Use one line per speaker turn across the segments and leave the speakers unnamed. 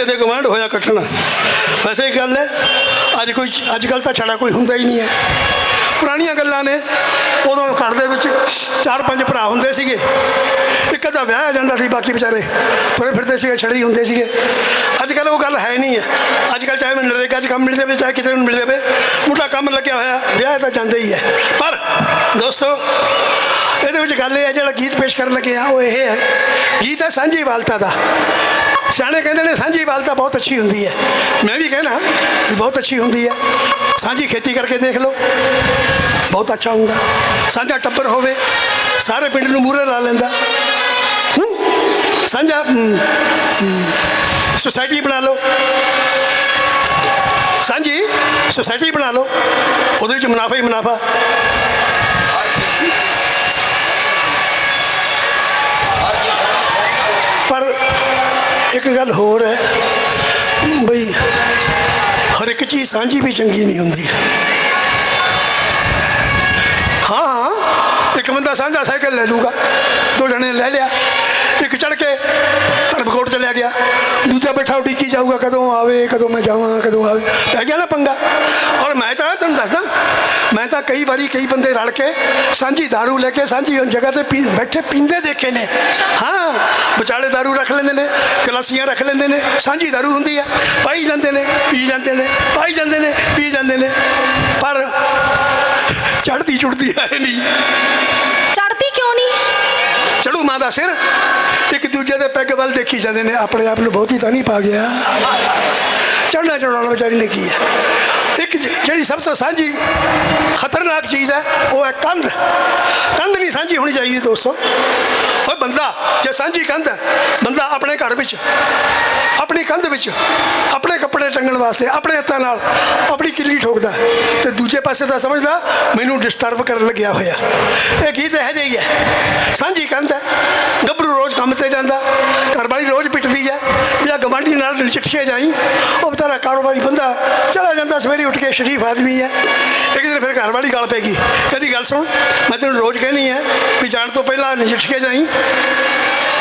ਚੰਨ ਦੇ ਗਵਾਂਢ ਹੋਇਆ ਕੱਟਣਾ। ਵੈਸੇ ਹੀ ਗੱਲ ਹੈ, ਅੱਜ ਕੋਈ ਅੱਜ ਕੱਲ ਤਾਂ ਛੜਾ ਕੋਈ ਹੁੰਦਾ ਹੀ ਨਹੀਂ ਹੈ। ਪੁਰਾਣੀਆਂ ਗੱਲਾਂ ਨੇ, ਉਦੋਂ ਘਰ ਦੇ ਵਿੱਚ ਚਾਰ ਪੰਜ ਭਰਾ ਹੁੰਦੇ ਸੀਗੇ। ਇੱਕ ਅੱਧਾ ਵਿਆਹ ਆ ਜਾਂਦਾ ਸੀ, ਬਾਕੀ ਵਿਚਾਰੇ ਤੁਰੇ ਫਿਰਦੇ ਸੀਗੇ, ਛੜੇ ਹੀ ਹੁੰਦੇ ਸੀਗੇ। ਅੱਜ ਕੱਲ ਉਹ ਗੱਲ ਹੈ ਨਹੀਂ ਹੈ। ਅੱਜ ਕੱਲ ਚਾਹੇ ਮੈਨੂੰ ਨਰੇਗਾ 'ਚ ਕੰਮ ਮਿਲ ਜਾਵੇ, ਚਾਹੇ ਕਿਤੇ ਨੂੰ ਮਿਲ ਜਾਵੇ, ਮੁੰਡਾ ਕੰਮ ਲੱਗਿਆ ਹੋਇਆ, ਵਿਆਹ ਤਾਂ ਜਾਂਦਾ ਹੀ ਹੈ। ਪਰ ਦੋਸਤੋ, ਇਹਦੇ ਵਿੱਚ ਗੱਲ ਇਹ ਹੈ, ਜਿਹੜਾ ਗੀਤ ਪੇਸ਼ ਕਰਨ ਲੱਗੇ ਆ, ਉਹ ਇਹ ਹੈ ਗੀਤ ਹੈ, ਸਾਂਝੀ ਵਾਲਤਾ ਦਾ। ਸਿਆਣੇ ਕਹਿੰਦੇ ਨੇ, ਸਾਂਝੀ ਵਾਲਤਾ ਬਹੁਤ ਅੱਛੀ ਹੁੰਦੀ ਹੈ। ਮੈਂ ਵੀ ਕਹਿਣਾ ਵੀ ਬਹੁਤ ਅੱਛੀ ਹੁੰਦੀ ਹੈ। ਸਾਂਝੀ ਖੇਤੀ ਕਰਕੇ ਦੇਖ ਲਓ। ਬਹੁਤ ਅੱਛਾ ਹੁੰਦਾ। ਸਾਂਝਾ ਟੱਬਰ ਹੋਵੇ, ਸਾਰੇ ਪਿੰਡ ਨੂੰ ਮੂਹਰੇ ਲਾ ਲੈਂਦਾ। ਸਾਂਝਾ ਸੁਸਾਇਟੀ ਬਣਾ ਲਓ। ਸਾਂਝੀ ਸੁਸਾਇਟੀ ਬਣਾ ਲਓ। ਉਹਦੇ ਵਿੱਚ ਮੁਨਾਫਾ ਹੀ ਮੁਨਾਫਾ ਪਰ ਇੱਕ ਗੱਲ ਹੋਰ ਹੈ। ਬਈ, ਹਰ ਇੱਕ ਚੀਜ਼ ਸਾਂਝੀ ਵੀ ਚੰਗੀ ਨਹੀਂ ਹੁੰਦੀ। ਹਾਂ, ਇੱਕ ਬੰਦਾ ਸਾਂਝਾ ਸਾਈਕਲ ਲੈ ਲੂਗਾ, ਦੋ ਜਣੇ ਲੈ ਲਿਆ, ਇੱਕ ਚੜ ਕੇ ਧਰਮਕੋਟ ਚਲਿਆ ਗਿਆ, ਦੂਜਾ ਬੈਠਾ ਉਡੀਕੀ ਜਾਊਗਾ, ਕਦੋਂ ਆਵੇ, ਕਦੋਂ ਮੈਂ ਜਾਵਾਂ, ਕਦੋਂ ਆਵੇ। ਪੈ ਗਿਆ ਨਾ ਪੰਗਾ। ਔਰ ਮੈਂ ਮੈਂ ਤਾਂ ਕਈ ਵਾਰੀ ਕਈ ਬੰਦੇ ਰਲ ਕੇ ਸਾਂਝੀ दारू ਲੈ ਕੇ ਸਾਂਝੀ ਜਗ੍ਹਾ ਤੇ ਪੀ- ਬੈਠੇ ਪੀਂਦੇ ਦੇਖੇ ਨੇ ਹਾਂ ਵਿਚਾਲੇ दारू ਰੱਖ ਲੈਂਦੇ ਨੇ ਗਲਾਸੀਆਂ ਰੱਖ ਲੈਂਦੇ ਨੇ ਸਾਂਝੀ दारू ਹੁੰਦੀ ਆ ਪਾਈ ਜਾਂਦੇ ਨੇ ਪੀ ਜਾਂਦੇ ਨੇ ਪਾਈ ਜਾਂਦੇ ਨੇ ਪੀ ਜਾਂਦੇ ਨੇ ਪਰ ਚੜਦੀ ਚੁੜਦੀ ਹੈ ਨਹੀਂ
ਚੜਦੀ ਕਿਉਂ ਨਹੀਂ
ਚੜੂ ਮਾਂ ਦਾ ਸਿਰ ਇੱਕ ਦੂਜੇ ਦੇ ਪੈਗ ਵੱਲ ਦੇਖੀ ਜਾਂਦੇ ਨੇ ਆਪਣੇ ਆਪ ਨੂੰ ਬਹੁਤੀ ਤਾਂ ਨਹੀਂ ਪਾ ਗਿਆ ਚੜਨਾ ਚੜਾਉਣਾ ਵਿਚਾਰੀ ਨੇ ਕੀ ਹੈ ਇੱਕ ਜਿਹੜੀ ਸਭ ਤੋਂ ਸਾਂਝੀ ਖਤਰਨਾਕ ਚੀਜ਼ ਹੈ, ਉਹ ਹੈ ਕੰਧ। ਕੰਧ ਨਹੀਂ ਸਾਂਝੀ ਹੋਣੀ ਚਾਹੀਦੀ ਦੋਸਤੋ। ਓਏ ਬੰਦਾ, ਜੇ ਸਾਂਝੀ ਕੰਧ ਹੈ, ਬੰਦਾ ਆਪਣੇ ਘਰ ਵਿੱਚ, ਆਪਣੀ ਕੰਧ ਵਿੱਚ, ਆਪਣੇ ਕੱਪੜੇ ਟੰਗਣ ਵਾਸਤੇ, ਆਪਣੇ ਹੱਥਾਂ ਨਾਲ ਆਪਣੀ ਕਿੱਲੀ ਠੋਕਦਾ ਤੇ ਦੂਜੇ ਪਾਸੇ ਦਾ ਸਮਝਦਾ, ਮੈਨੂੰ ਡਿਸਟਰਬ ਕਰਨ ਲੱਗਿਆ ਹੋਇਆ। ਇਹ ਗੀਤ ਇਹ ਜਿਹੀ ਹੈ ਸਾਂਝੀ ਕੰਧ ਹੈ। ਗੱਭਰੂ ਰੋਜ਼ ਕੰਮ ਤੇ ਜਾਂਦਾ, ਘਰਵਾਲੀ ਰੋਜ਼ ਪਿੱਟਦੀ ਹੈ ਜਾਂ ਗਵਾਂਢੀ ਨਾਲ ਨਚਿੱਠੇ ਜਾਈ। ਉਹ ਵਿਚਾਰਾ ਕਾਰੋਬਾਰੀ ਬੰਦਾ ਚਲਾ ਜਾਂਦਾ, ਸਵੇਰੇ ਉੱਠ ਕੇ ਸ਼ਰੀਫ ਆਦਮੀ ਹੈ। ਇੱਕ ਦਿਨ ਫਿਰ ਘਰ ਵਾਲੀ ਗੱਲ ਪੈ ਗਈ। ਕਹਿੰਦੀ, ਗੱਲ ਸੁਣ, ਮੈਂ ਤੈਨੂੰ ਰੋਜ਼ ਕਹਿਣੀ ਹੈ ਵੀ ਜਾਣ ਤੋਂ ਪਹਿਲਾਂ ਨਜਿੱਠ ਕੇ ਜਾਈ।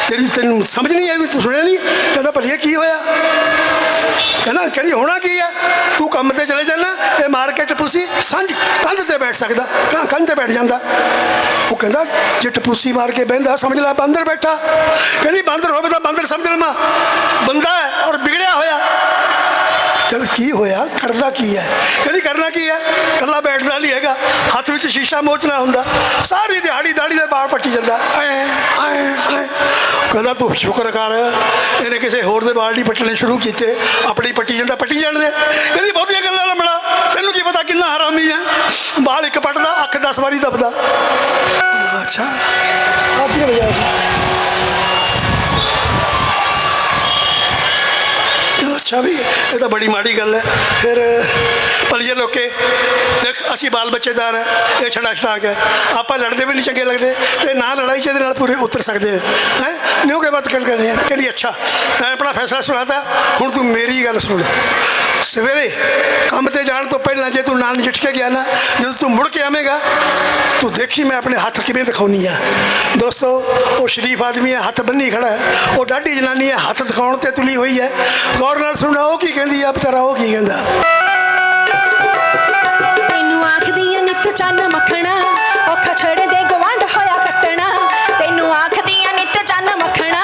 ਤੇਰੀ ਤੈਨੂੰ ਸਮਝ ਨਹੀਂ ਆਈ ਤੂੰ ਸੁਣਿਆ ਨਹੀਂ ਕਹਿੰਦਾ ਭਲੀਆ ਕੀ ਹੋਇਆ? ਕਹਿੰਦਾ ਕਹਿੰਦੀ ਹੋਣਾ ਕੀ ਹੈ ਤੂੰ ਕੰਮ ਤੇ ਚਲੇ ਜਾਣਾ ਇਹ ਮਾਰਕੀਟ ਪੁੱਸੀ ਸੰਝ, ਕੰਧ ਤੇ ਬੈਠ ਸਕਦਾ ਕਹਾਂ ਕੰਧ ਤੇ ਬੈਠ ਜਾਂਦਾ। ਉਹ ਕਹਿੰਦਾ ਜੇ ਟਪੂਸੀ ਮਾਰ ਕੇ ਬਹਿੰਦਾ, ਸਮਝ ਲੈ, ਬਾਂਦਰ ਬੈਠਾ। ਕਹਿੰਦੀ, ਬਾਂਦਰ ਹੋਵੇ ਤਾਂ ਬਾਂਦਰ ਸਮਝ ਲਵਾਂ। ਬੰਦਾ ਹੈ ਔਰ ਵਿਗੜਿਆ ਹੋਇਆ। ਕਹਿੰਦਾ, ਕੀ ਹੋਇਆ? ਕਰਨਾ ਕੀ ਹੈ? ਕਹਿੰਦੀ, ਕਰਨਾ ਕੀ ਹੈ? ਕੱਲਾ ਬੈਠਦਾ ਨਹੀਂ ਹੈਗਾ। ਹੱਥ ਵਿੱਚ ਸ਼ੀਸ਼ਾ ਮੋਚਣਾ ਹੁੰਦਾ। ਸਾਰੀ ਦਿਹਾੜੀ ਦਾੜੀ ਦੇ ਬਾਲ ਪੱਟੀ ਜਾਂਦਾ। ਐ ਐ ਕਹਿੰਦਾ, ਤੂੰ ਸ਼ੁਕਰ ਕਰ। ਇਹਨੇ ਕਿਸੇ ਹੋਰ ਦੇ ਬਾਲ ਨਹੀਂ ਪੱਟਣੇ ਸ਼ੁਰੂ ਕੀਤੇ। ਆਪਣੀ ਪੱਟੀ ਜਾਂਦਾ, ਪੱਟੀ ਜਾਣ ਦੇ ਕਹਿੰਦੀ, ਬਹੁਤੀਆਂ ਗੱਲਾਂ ਲੰਮੜਾ ਤੈਨੂੰ ਕੀ ਪਤਾ ਕਿੰਨਾ ਹਰਾਮੀ ਹੈ ਬਾਲ ਇੱਕ ਪੱਟਦਾ, ਅੱਖ 10 ਵਾਰੀ ਦਬਦਾ। ਅੱਛਾ। ਆਪੀ ਵਜ੍ਹਾ ਅੱਛਾ ਵੀ, ਇਹ ਤਾਂ ਬੜੀ ਮਾੜੀ ਗੱਲ ਹੈ। ਫਿਰ ਭਲੀਏ ਲੋਕੇ, ਦੇਖ, ਅਸੀਂ ਬਾਲ ਬੱਚੇਦਾਰ ਹੈ, ਇਹ ਛੜਾ ਛੜਾਕ ਹੈ। ਆਪਾਂ ਲੜਦੇ ਵੀ ਨਹੀਂ ਚੰਗੇ ਲੱਗਦੇ, ਤੇ ਨਾ ਲੜਾਈ 'ਚ ਇਹਦੇ ਨਾਲ ਪੂਰੇ ਉਤਰ ਸਕਦੇ ਹੈ? ਨਿਉ ਕੇ ਬਾਤ ਕਰ ਕਰਦੇ ਆ, ਕਹਿੰਦੀ, ਅੱਛਾ, ਮੈਂ ਆਪਣਾ ਫੈਸਲਾ ਸੁਣਾਤਾ, ਹੁਣ ਤੂੰ ਮੇਰੀ ਗੱਲ ਸੁਣ। ਸਵੇਰੇ ਕੰਮ ਤੇ ਜਾਣ ਤੋਂ ਪਹਿਲਾਂ ਜੇ ਤੂੰ ਨਾਲ ਨਜਿੱਠ ਕੇ ਗਿਆ ਨਾ, ਜਦੋਂ ਤੂੰ ਮੁੜ ਕੇ ਆਵੇਂਗਾ ਤੂੰ ਦੇਖੀ ਮੈਂ ਆਪਣੇ ਹੱਥ ਕਿਵੇਂ ਦਿਖਾਉਣੀ ਆ? ਦੋਸਤੋ, ਉਹ ਸ਼ਰੀਫ ਆਦਮੀ ਹੈ ਹੱਥ ਬੰਨੀ ਖੜਾ ਹੈ। ਉਹ ਡਾਢੀ ਜਨਾਨੀ ਹੈ ਹੱਥ ਦਿਖਾਉਣ ਤੇ ਤੁਲੀ ਹੋਈ ਹੈ। ਗੌਰ ਨਾਲ ਸੁਣਨਾ ਉਹ ਕੀ ਕਹਿੰਦੀ ਆ? ਵਿਚਾਰਾ ਉਹ ਕੀ ਕਹਿੰਦਾ?
ਤੈਨੂੰ ਆਖਦੀ ਆ ਨਿੱਤ ਚੰਨ ਮੱਖਣਾ, ਔਖਾ ਛੜੇ ਦੇ ਗਵਾਂਢ ਹੋਇਆ ਕੱਟਣਾ। ਤੈਨੂੰ ਆਖਦੀ ਆ ਨਿੱਤ ਚੰਨ ਮੱਖਣਾ,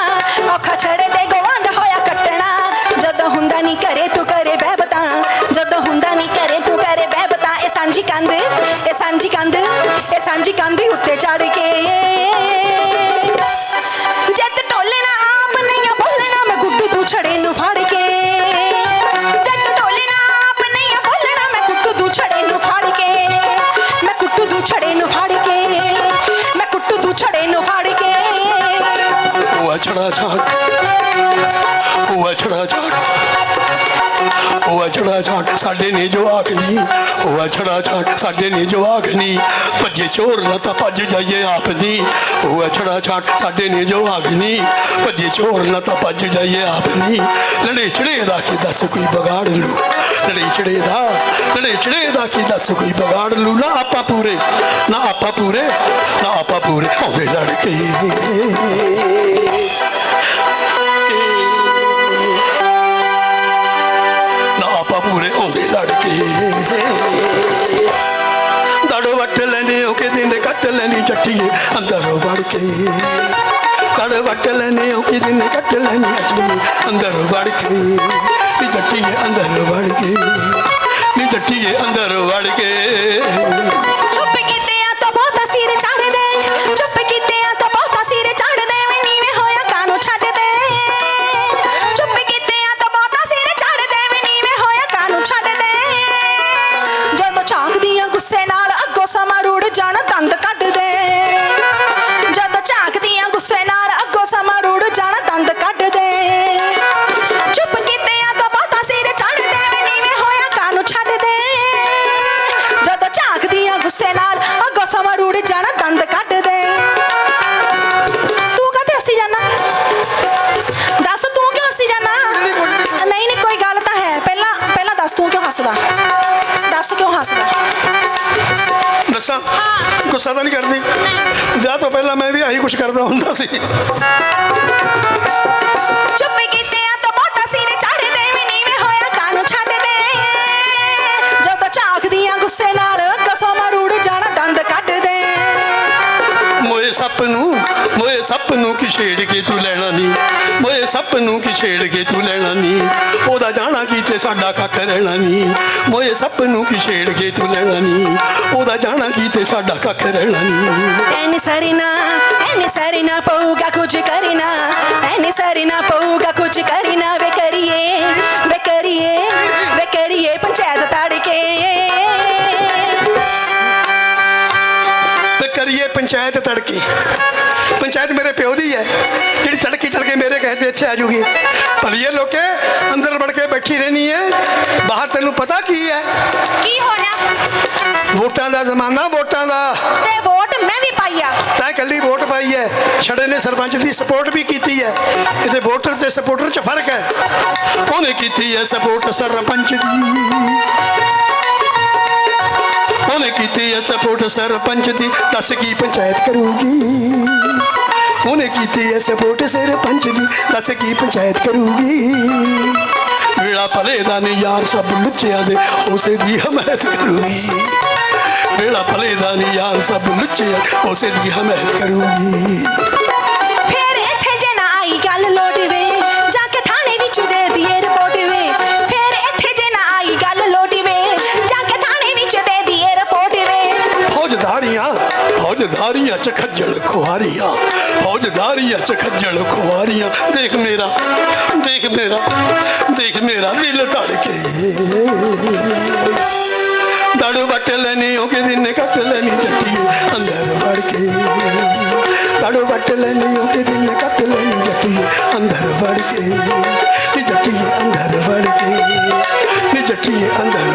ਔਖਾ ਛੜੇ ਦੇ ਗਵਾਂਢ ਹੋਇਆ ਕੱਟਣਾ। ਜਦੋਂ ਹੁੰਦਾ ਨਹੀਂ ਕਰੇ ਤੂੰ ਕਰੇ ਬਹਿਬਤਾ ਜਦੋਂ ਹੁੰਦਾ ਨਹੀਂ ਕਰੇ ਤੂੰ ਕਰੇ ਬਹਿਬਤਾ ਇਹ ਸਾਂਝੀ ਕੰਧ, ਇਹ ਸਾਂਝੀ ਕੰਧ। ਇਹ ਸਾਂਝੀ ਕੰਧ ਉੱਤੇ ਚੜ ਕੇ। ਜੱਟ ਟੋਲਣਾ ਆਪ ਨਹੀਂ ਬੋਲਣਾ ਮੈਂ ਗੁੱਡੂ ਤੂੰ ਛੜੇ ਨੂੰ ਫੜ ਕੇ। ਜੱਟ ਟੋਲਣਾ ਆਪ ਨਹੀਂ ਬੋਲਣਾ ਮੈਂ ਕੁੱਟੂ ਤੂੰ ਛੜੇ ਨੂੰ ਫੜ ਕੇ। ਮੈਂ ਕੁੱਟੂ ਤੂੰ ਛੜੇ ਨੂੰ ਫੜ ਕੇ। ਮੈਂ ਕੁੱਟੂ ਤੂੰ ਛੜੇ ਨੂੰ ਫੜ ਕੇ।
ਉਹ ਛੜਾ ਛਾੜ ਉਹ ਛੜਾ ਛਾੜ ਉਹ ਛੜਾ ਛਾੜ ਸਾਡੇ ਨੇ ਜਵਾਕ ਨਹੀਂ ਉਹ ਛੜਾ ਛਾੜ ਸਾਡੇ ਨੇ ਜਵਾਕ ਨਹੀਂ ਭੱਜੇ ਚੋਰ ਨਾ ਤਾਂ ਭੱਜ ਜਾਈਏ ਆਪ ਨਹੀਂ ਉਹ ਛੜਾ ਛਾੜ ਸਾਡੇ ਨੇ ਜਵਾਕ ਨਹੀਂ ਭੱਜੇ ਚੋਰ ਨਾ ਤਾਂ ਭੱਜ ਜਾਈਏ ਆਪ ਨਹੀਂ ਲੜੇ ਛੜੇ ਦਾ ਕੀ ਦੱਸ ਕੋਈ ਬਗਾੜ ਲੂ? ਲੜੇ ਛੜੇ ਦਾ, ਲੜੇ ਛੜੇ ਦਾ ਕੀ ਦੱਸ ਕੋਈ ਬਗਾੜ ਲੂ? ਨਾ ਆਪਾਂ ਪੂਰੇ, ਨਾ ਆਪਾ ਪੂਰੇ, ਨਾ ਆਪਾ ਪੂਰੇ। ਹੋਵੇ ਲੜਕੇ ਪੂਰੇ ਆਉਂਦੇ ਲੜ ਕੇ। ਦੜੋ ਵੱਟ ਲੈਨੇ ਹੋ ਕੇ ਦਿਨ ਕੱਟ ਲੈਣੀ ਜੱਟੀਏ ਅੰਦਰੋਂ ਵੜ ਕੇ। ਦੜ ਵੱਟ ਲੈਨੇ ਉਹ ਕੇ ਦਿਨ ਕੱਟ ਲੈਣੀ ਜੱਟੀਏ ਅੰਦਰੋਂ ਵੜ ਕੇ। ਨੀ ਜੱਟੀਏ ਅੰਦਰ ਵੜ ਕੇ, ਨੀ ਜੱਟੀਏ ਅੰਦਰ ਵੜ ਕੇ।
ਦੱਸਾਂ
ਗੁੱਸਾ ਤਾਂ ਨਹੀਂ ਕਰਦੀ। ਵਿਆਹ ਤੋਂ ਪਹਿਲਾਂ ਮੈਂ ਵੀ ਆਹੀ ਕੁਝ ਕਰਦਾ ਹੁੰਦਾ ਸੀ।
ਚੁੱਪ ਕੀਤੇ
ਸੱਪ ਨੂੰ, ਮੋਏ ਸੱਪ ਨੂੰ ਕੀ ਛੇੜ ਕੇ ਤੂੰ ਲੈਣਾ ਨਹੀਂ ਮੋਏ ਸੱਪ ਨੂੰ ਕੀ ਛੇੜ ਕੇ ਤੂੰ ਲੈਣਾ ਨਹੀਂ ਉਹਦਾ ਜਾਣਾ ਕੀ ਤੇ ਸਾਡਾ ਕੱਖ ਰਹਿਣਾ ਨਹੀਂ ਮੋਏ ਸੱਪ ਨੂੰ ਕੀ ਛੇੜ ਕੇ ਤੂੰ ਲੈਣਾ ਨਹੀਂ ਉਹਦਾ ਜਾਣਾ ਕੀ ਤੇ ਸਾਡਾ ਕੱਖ ਰਹਿਣਾ ਨਹੀਂ
ਐਨੀ ਸਰੀਨਾ ਐਨੀ ਸਰੀਨਾ ਪਊਗਾ ਕੁਝ ਕਰੀਨਾ। ਐਨੀ ਸਰੀਨਾ ਪਊਗਾ ਕੁਝ ਕਰੀਨਾ ਵੇ
ਤੇ ਕਰੀਏ ਪੰਚਾਇਤ ਤੜਕੇ। ਪੰਚਾਇਤ ਮੇਰੇ ਪਿਓ ਦੀ ਹੈ। ਜਿਹੜੀ ਤੜਕੀ ਤੜਕੇ ਮੇਰੇ ਕਹੇ ਤੇ ਇੱਥੇ ਆ ਜੂਗੀ। ਭਲੀਏ ਲੋਕੇ ਅੰਦਰ ਵੜ ਕੇ ਬੈਠੀ ਰਹਿਣੀ ਹੈ। ਬਾਹਰ ਤੈਨੂੰ ਪਤਾ ਕੀ ਹੈ?
ਕੀ ਹੋਣਾ
ਵੋਟਾਂ ਦਾ ਜ਼ਮਾਨਾ ਵੋਟਾਂ ਦਾ।
ਤੇ ਵੋਟ ਮੈਂ ਵੀ ਪਾਈਆ
ਤਾਂ ਇਕੱਲੀ ਵੋਟ ਪਾਈ ਹੈ। ਛੜੇ ਨੇ ਸਰਪੰਚ ਦੀ ਸਪੋਰਟ ਵੀ ਕੀਤੀ ਹੈ। ਇਹਦੇ ਵੋਟਰ ਤੇ ਸਪੋਰਟਰ 'ਚ ਫ਼ਰਕ ਹੈ। ਉਹਨੇ ਕੀਤੀ ਹੈ ਸਪੋਰਟ ਸਰਪੰਚ ਦੀ। ਉਹਨੇ ਕੀਤੀ ਹੈ ਸਪੋਰਟ ਸਰਪੰਚ ਦੀ, ਦੱਸ ਕੀ ਪੰਚਾਇਤ ਕਰੂਗੀ? ਉਹਨੇ ਕੀਤੀ ਹੈ ਸਪੋਰਟ ਸਰਪੰਚ ਦੀ, ਦੱਸ ਕੀ ਪੰਚਾਇਤ ਕਰੂਗੀ? ਵੇਲਾ ਭਲੇ ਦਾ ਨਹੀਂ ਯਾਰ ਸਭ ਲੁੱਚਿਆਂ ਦੇ ਉਸੇ ਦੀ ਹਮਾਇਤ ਕਰੂਗੀ। ਵੇਲਾ ਭਲੇ ਦਾ ਨਹੀਂ ਯਾਰ ਸਭ ਲੁੱਚਿਆਂ ਉਸੇ ਦੀ ਹਮਾਇਤ ਕਰੂਗੀ।
ਵੇ
ਫੌਜਦਾਰੀਆਂ ਫੌਜਦਾਰੀਆਂ ਚ ਖੱਜਲ ਖੁਆਰੀਆਂ ਫੌਜਦਾਰੀਆਂ ਚ ਖੱਜਲ ਖੁਆਰੀਆਂ। ਦੇਖ ਮੇਰਾ ਦੇਖ ਮੇਰਾ ਦੇਖ ਮੇਰਾ ਦਿਲ ਧੜ ਕੇ ਦੜ ਵੱਟ ਲੈਣੀ ਹੋ ਕੇ ਦਿਨ ਕੱਟ ਲੈਣੀ ਜੱਟੀਏ ਅੰਦਰ ਵੜ ਕੇ ਦੜ ਵੱਟ ਲੈਣੀ ਹੋ ਕੇ ਦਿਨ ਕੱਟ ਲੈਣੀ ਜੱਟੀਏ ਅੰਦਰ ਵੜ ਕੇ ਨੀ ਜੱਟੀਏ ਅੰਦਰ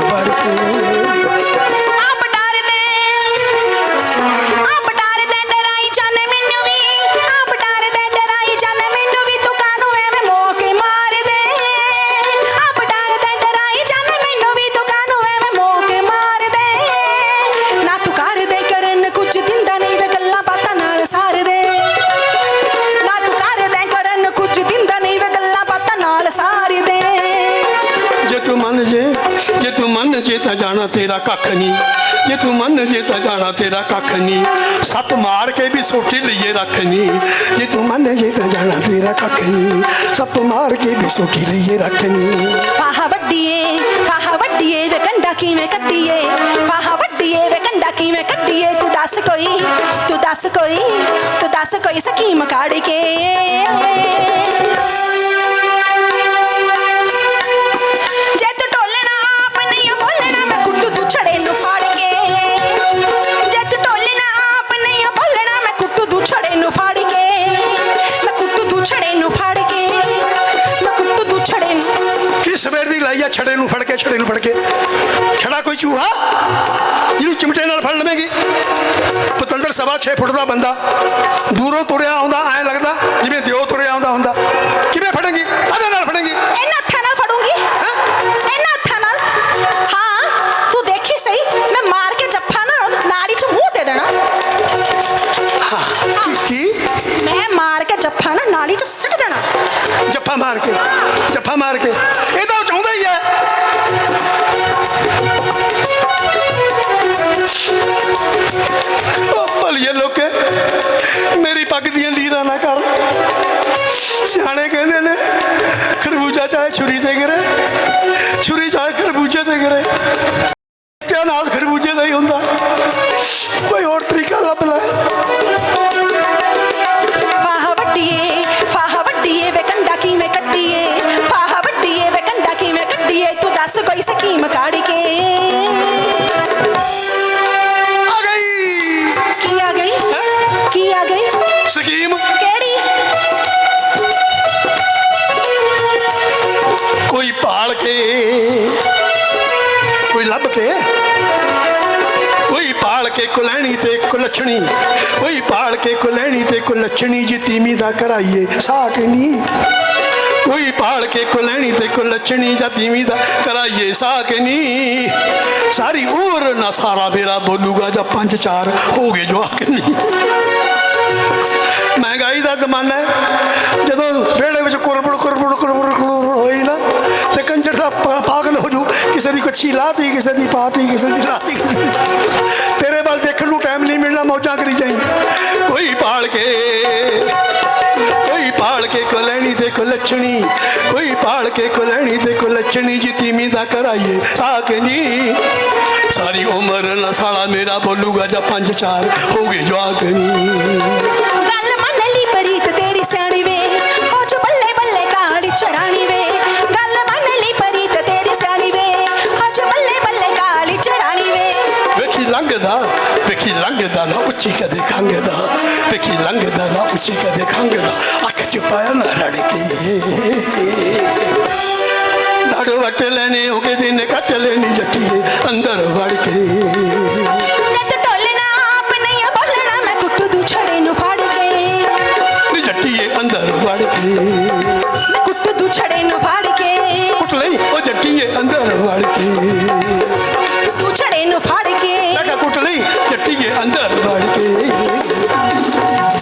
ਤਾਂ ਜਾਣਾ
ਤੇਰਾ ਕੱਖ ਨਹੀਂ ਜੇ ਤੂੰ ਮੰਨ ਜੇ ਤਾਂ ਜਾਣਾ ਤੇਰਾ ਕੱਖ ਨਹੀਂ ਸੱਪ ਮਾਰ ਕੇ ਵੀ ਸੋਟੀ ਲਈਏ ਰੱਖ ਨਹੀਂ ਜੇ ਤੂੰ ਮੰਨ ਜੇ ਤਾਂ ਜਾਣਾ ਤੇਰਾ ਕੱਖ ਨਹੀਂ ਸੱਪ ਮਾਰ ਕੇ ਵੀ ਸੋਟੀ ਲਈਏ ਰੱਖ ਨਹੀਂ
ਫਾਹਾ ਵੱਡੀਏ ਫਾਹਾ ਵੱਡੀਏ ਵੇ ਕੰਡਾ ਕਿਵੇਂ ਕੱਟੀਏ ਫਾਹਾ ਵੱਡੀਏ ਵੇ ਕੰਡਾ ਕਿਵੇਂ ਕੱਟੀਏ ਤੂੰ ਦੱਸ ਕੋਈ, ਤੂੰ ਦੱਸ ਕੋਈ, ਤੂੰ ਦੱਸ ਕੋਈ ਸਕੀਮ ਕਾੜ ਕੇ।
ਚੂਹਾ? ਇਹਨੂੰ ਚਿਮਟੇ ਨਾਲ ਫੜ ਲਵੇਂਗੀ। ਪਤੰਦਰ ਸਵਾ 6 ਫੁੱਟ ਦਾ ਬੰਦਾ। ਦੂਰੋਂ ਤੁਰਿਆ ਆਉਂਦਾ ਐ ਲੱਗਦਾ ਜਿਵੇਂ ਦਿਓ ਤੁਰਿਆ ਆਉਂਦਾ ਹੁੰਦਾ। ਕਿਵੇਂ ਫੜੇਂਗੀ? ਕਾਹਦੇ ਨਾਲ ਫੜੇਂਗੀ?
ਇਹਨਾਂ ਹੱਥਾਂ ਨਾਲ ਫੜੂੰਗੀ। ਇਹਨਾਂ ਹੱਥਾਂ ਨਾਲ? ਹਾਂ ਤੂੰ ਦੇਖੀ ਸਹੀ। ਮੈਂ ਮਾਰ ਕੇ ਜੱਫਾ ਨਾ ਨਾੜੀ 'ਚ ਮੂੰਹ ਦੇ ਦੇਣਾ।
ਕੀ
ਮੈਂ ਮਾਰ ਕੇ ਜੱਫਾ ਨਾ ਨਾਲੀ 'ਚ ਸਿੱਟ ਦੇਣਾ।
ਜੱਫਾ ਮਾਰ ਕੇ ਜੱਫਾ ਮਾਰ ਕੇ। ਇਹ ਖਰਬੂਜਾ ਚਾਹੇ ਛੁਰੀ ਤੇ ਗਿਰੇ ਛੁਰੀ ਚਾਹੇ ਖਰਬੂਜੇ ਤੇ ਗਿਰੇ ਤੇ ਨਾਲ ਖਰਬੂਜੇ ਦਾ ਹੀ ਹੁੰਦਾ ਕੋਈ ਹੋਰ
ਕੋਈ ਪਾਲ ਕੇ
ਕੁਲੈਣੀ ਤੇ ਕੁਲਛਣੀ ਕੋਈ ਪਾਲ ਕੇ ਕੁਲੈਣੀ ਤੇ ਕੁਲਛਣੀ ਜੀ ਤੀਮੀ ਦਾ ਕਰਾਈਏ ਸਾਕ ਨਹੀਂ ਕੋਈ ਪਾਲ ਕੇ ਕੁਲੈਣੀ ਤੇ ਕੁਲਛਣੀ ਜਾਂ ਤੀਵੀਂ ਦਾ ਕਰਾਈਏ ਸਾਕ ਨਹੀਂ ਸਾਰੀ ਉਮਰ ਨਾ ਸਾਰਾ ਮੇਰਾ ਬੋਲੂਗਾ ਜਾਂ ਪੰਜ ਚਾਰ ਹੋ ਗਏ ਜਵਾਕ ਨਹੀਂ ਮਹਿੰਗਾਈ ਦਾ ਜ਼ਮਾਨਾ ਹੈ, ਜਦੋਂ ਵਿਹੜੇ ਕਿਸੇ ਦੀ ਕੱਛੀ ਲਾਤੀ ਕਿਸੇ ਦੀ ਪਾਤੀ ਕਿਸੇ ਦੀ ਲਾਤੀ ਤੇਰੇ ਵੱਲ ਦੇਖਣ ਨੂੰ ਟਾਈਮ ਨਹੀਂ ਮਿਲਣਾ, ਮੌਜਾਂ ਕਰੀ ਜਾਈਂ। ਕੋਈ ਪਾਲ ਕੇ ਕੋਈ ਪਾਲ ਕੇ ਕੋ ਲੈਣੀ ਤੇ ਕੋ ਲੱਛਣੀ, ਕੋਈ ਪਾਲ ਕੇ ਕੋ ਲੈਣੀ ਤੇ ਕੋ ਲੱਛਣੀ, ਜੀ ਤੀਮੀ ਦਾ ਕਰਾਈਏ ਸਾਕ ਸਾਰੀ ਉਮਰ ਨਾ ਸਾਲਾ ਮੇਰਾ ਬੋਲੂਗਾ ਜਾਂ ਪੰਜ ਚਾਰ ਹੋ ਗਏ ਜਵਾਕ ਉੱਚੀ ਕਦੇ ਖੰਗਦਾ ਵੇਖੀ ਲੰਘਦਾ ਨਾ ਉੱਚੀ ਕਦੇ ਖੰਗਦਾ ਅੱਖ ਚ ਪਾਇਆ ਨਾ ਰੜ ਕੇ। ਡਾੜੋ ਵਟ ਲੈਣੇ, ਹੋ ਕੇ ਦਿਨ ਕੱਟ ਲੈਣੀ ਜੱਟੀਏ, ਅੰਦਰ ਵੜ ਕੇ